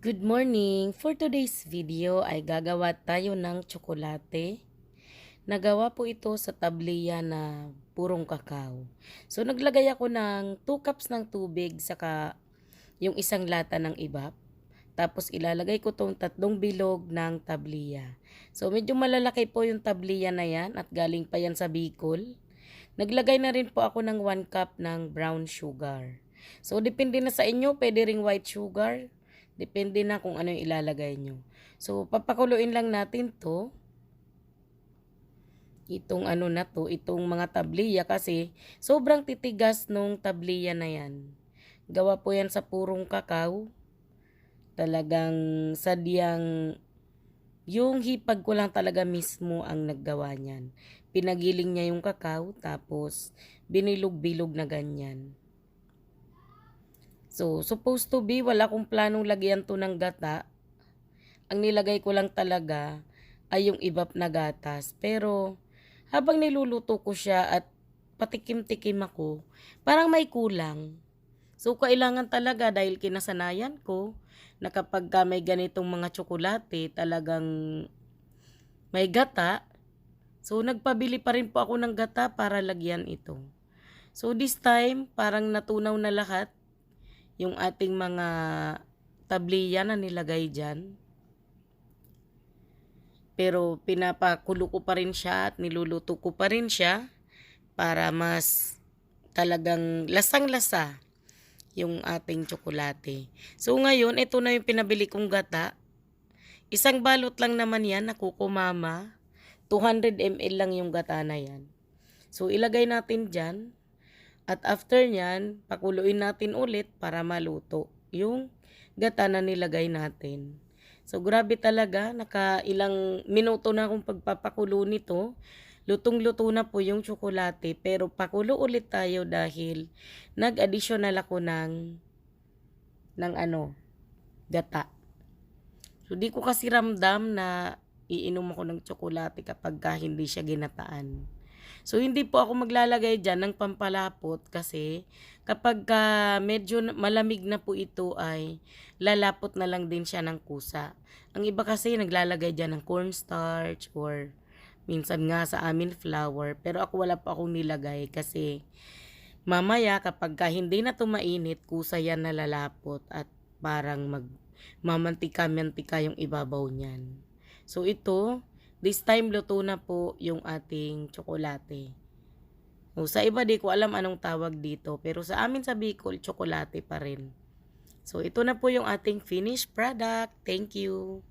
Good morning! For today's video ay gagawa tayo ng tsokolate. Nagawa po ito sa tabliya na purong kakao. So naglagay ako ng 2 cups ng tubig saka yung isang lata ng ibap. Tapos ilalagay ko tong tatlong bilog ng tabliya. So medyo malalaki po yung tabliya na yan at galing pa yan sa Bicol. Naglagay na rin po ako ng 1 cup ng brown sugar. So depende na sa inyo, pwede ring white sugar. Depende na kung ano yung ilalagay nyo. So, papakuluin lang natin to. Itong ano na to, itong mga tabliya kasi sobrang titigas nung tabliya na yan. Gawa po yan sa purong kakao. Talagang sadyang yung hipag ko lang talaga mismo ang naggawa niyan. Pinagiling niya yung kakao tapos binilog-bilog na ganyan. So, supposed to be, wala akong planong lagyan to ng gata. Ang nilagay ko lang talaga ay yung ibap na gatas. Pero, habang niluluto ko siya at patikim-tikim ako, parang may kulang. So, kailangan talaga dahil kinasanayan ko na kapag ka may ganitong mga tsokolate, talagang may gata. So, nagpabili pa rin po ako ng gata para lagyan ito. So, this time, parang natunaw na lahat yung ating mga tabliya na nilagay dyan. Pero pinapakulo ko pa rin siya at niluluto ko pa rin siya para mas talagang lasang-lasa yung ating tsokolate. So ngayon, ito na yung pinabili kong gata. Isang balot lang naman yan na kukumama. 200 ml lang yung gata na yan. So ilagay natin dyan. At after nyan, pakuluin natin ulit para maluto yung gata na nilagay natin. So grabe talaga, naka ilang minuto na akong pagpapakulo nito. Lutong-luto na po yung tsokolate pero pakulo ulit tayo dahil nag-additional ako ng ng ano, gata. So di ko kasi ramdam na iinom ako ng tsokolate kapag ka hindi siya ginataan. So, hindi po ako maglalagay dyan ng pampalapot kasi kapag ka medyo malamig na po ito ay lalapot na lang din siya ng kusa. Ang iba kasi naglalagay dyan ng cornstarch or minsan nga sa amin flour. Pero ako wala pa akong nilagay kasi mamaya kapag ka hindi na tumainit, kusa yan na lalapot at parang mag mamantika-mantika yung ibabaw niyan. So ito, This time, luto na po yung ating tsokolate. O, sa iba, di ko alam anong tawag dito. Pero sa amin sa Bicol, tsokolate pa rin. So, ito na po yung ating finished product. Thank you.